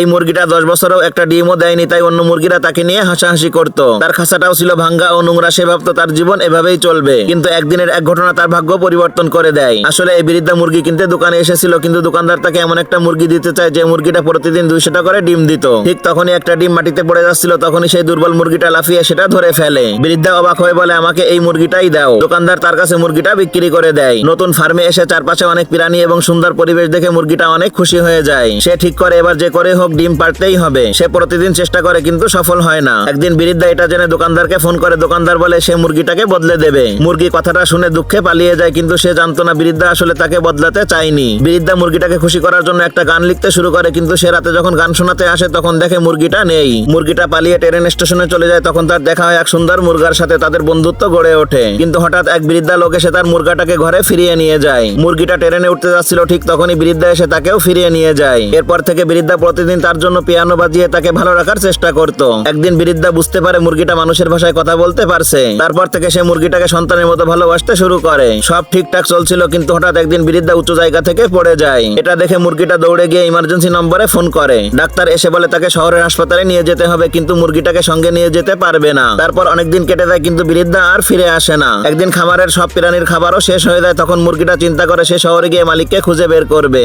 এই মুরগিটা দশ বছরেও একটা ডিমও দেয়নি, তাই অন্য মুরগিরা তাকে নিয়ে হাসাহাসি করত। তার খাঁচাটাও ছিল ভাঙ্গা ও নোংরা সে ভাবতো তার জীবন এভাবেই চলবে। কিন্তু একদিনের এক ঘটনা তার ভাগ্য পরিবর্তন করে দেয়। আসলে এই বিরিদ্ধা মুরগি কিনতে দোকানে এসেছিল, কিন্তু দোকানদার তাকে এমন একটা মুরগি দিতে চায় যে মুরগিটা প্রতিদিন দুইশো টাকা করে ডিম দিত। ঠিক তখনই একটা ডিম মাটিতে পড়ে যাচ্ছিল, তখনই সেই দুর্বল মুরগিটা লাফিয়ে সেটা ধরে ফেলে। বৃদ্ধা অবাক হয়ে বলে, আমাকে এই মুরগিটাই দাও। দোকানদার তার কাছে মুরগিটা বিক্রি করে দেয়। নতুন ফার্মে এসে চারপাশে অনেক প্রাণী এবং সুন্দর পরিবেশ দেখে মুরগিটা অনেক খুশি হয়ে যায়। সে ঠিক করে, এবার যে করে হোক ডিম পারতেই হবে। সে প্রতিদিন চেষ্টা করে কিন্তু সফল হয় না। একদিন বৃদ্ধা এটা জেনে দোকানদারকে ফোন করে। দোকানদার বলে, সে মুরগিটাকে বদলে দেবে। মুরগি কথাটা শুনে দুঃখে পালিয়ে যায়, কিন্তু সে জানতো না বৃদ্ধা আসলে তাকে বদলাতে চায়নি। বৃদ্ধা মুরগিটাকে খুশি করার জন্য একটা গান লিখতে শুরু করে, কিন্তু সে রাতে যখন গান শোনাতে আসে, তখন দেখে মুরগিটা নেই। মুরগিটা পালিয়ে ট্রেন স্টেশনে চলে যায়, তখন তার দেখা হয় এক সুন্দর মুরগার সাথে তাদের বন্ধুত্ব গড়ে ওঠে। কিন্তু হঠাৎ এক বৃদ্ধা লোক এসে তার মুরগাটাকে ঘরে ফিরিয়ে নিয়ে যায়। মুরগিটা ট্রেনে উঠতে যাচ্ছিল, ঠিক তখনই বৃদ্ধা এসে তাকেও ফিরিয়ে নিয়ে যায়। এরপর থেকে বৃদ্ধা প্রতিদিন তার জন্য পিয়ানো বাজিয়ে তাকে ভালো রাখার চেষ্টা করত। একদিন বৃদ্ধা বুঝতে পারে মুরগিটা মানুষের ভাষায় কথা বলতে পারছে। তারপর থেকে সে মুরগিটাকে সন্তানের মতো ভালোবাসতে শুরু করে। সব ঠিকঠাক চলছিল কিন্তু হঠাৎ একদিন বৃদ্ধা উচ্চ জায়গা থেকে পড়ে যায়। এটা দেখে মুরগিটা দৌড়ে গিয়ে ইমার্জেন্সি নম্বরে ফোন করে। ডাক্তার এসে বলে, তাকে শহরের হাসপাতালে নিয়ে যেতে হবে কিন্তু মুরগিটাকে সঙ্গে নিয়ে যেতে পারবে না। তারপর অনেকদিন কেটে যায় কিন্তু বৃদ্ধা আর ফিরে আসে না। একদিন খামারের সব প্রাণীর খাবারও শেষ হয়ে যায়। তখন মুরগিটা চিন্তা করে সে শহরে গিয়ে মালিককে খুঁজে বের করবে।